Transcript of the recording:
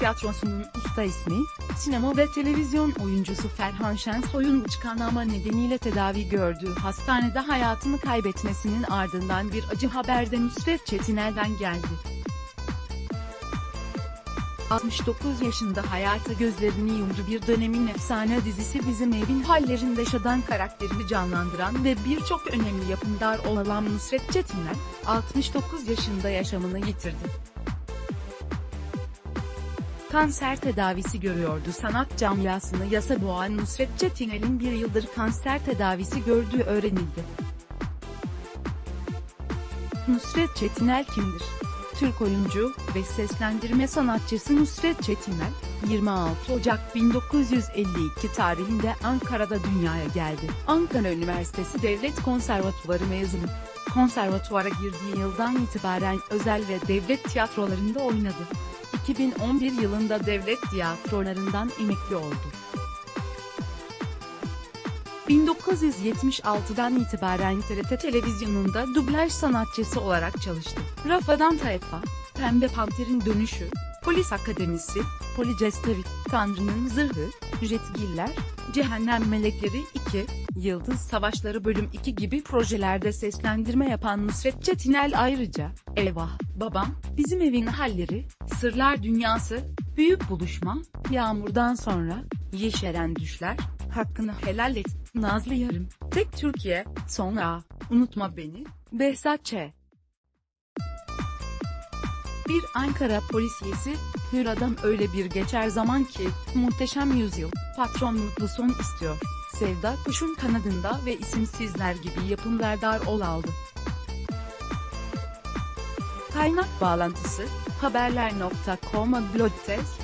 Tiyatrosu'nun usta ismi, sinema ve televizyon oyuncusu Ferhan Şensoy'un iç kanama nedeniyle tedavi gördüğü hastanede hayatını kaybetmesinin ardından bir acı haber de Nusret Çetinel'den geldi. 69 yaşında hayata gözlerini yumdu bir dönemin efsane dizisi Bizim Evin Hallerinde Şadan karakterini canlandıran ve birçok önemli yapımdar olan Nusret Çetinel, 69 yaşında yaşamını yitirdi. Kanser tedavisi görüyordu sanat camiasını yasa boğan Nusret Çetinel'in bir yıldır kanser tedavisi gördüğü öğrenildi. Nusret Çetinel kimdir? Türk oyuncu ve seslendirme sanatçısı Nusret Çetinel, 26 Ocak 1952 tarihinde Ankara'da dünyaya geldi. Ankara Üniversitesi Devlet Konservatuvarı mezunu. Konservatuvara girdiği yıldan itibaren özel ve devlet tiyatrolarında oynadı. 2011 yılında devlet tiyatrolarından emekli oldu. 1976'dan itibaren TRT televizyonunda dublaj sanatçısı olarak çalıştı. Rafadan Tayfa, Pembe Panter'in Dönüşü, Polis Akademisi, Policesterit, Tanrı'nın Zırhı, Jetgiller, Cehennem Melekleri 2, Yıldız Savaşları Bölüm 2 gibi projelerde seslendirme yapan Nusret Çetinel ayrıca, Eyvah, Babam, Bizim Evin Halleri, Sırlar Dünyası, Büyük Buluşma, Yağmurdan Sonra, Yeşeren Düşler, Hakkını Helal Et, Nazlı Yarım, Tek Türkiye, Sonra, Unutma Beni, Behzat Ç. Bir Ankara polisiyesi, hür adam öyle bir geçer zaman ki, muhteşem yüzyıl, patron mutlu son istiyor. Sevda Kuşun Kanadında ve isimsizler gibi yapımlar ol aldı. Kaynak bağlantısı, haberler.com'a blog test,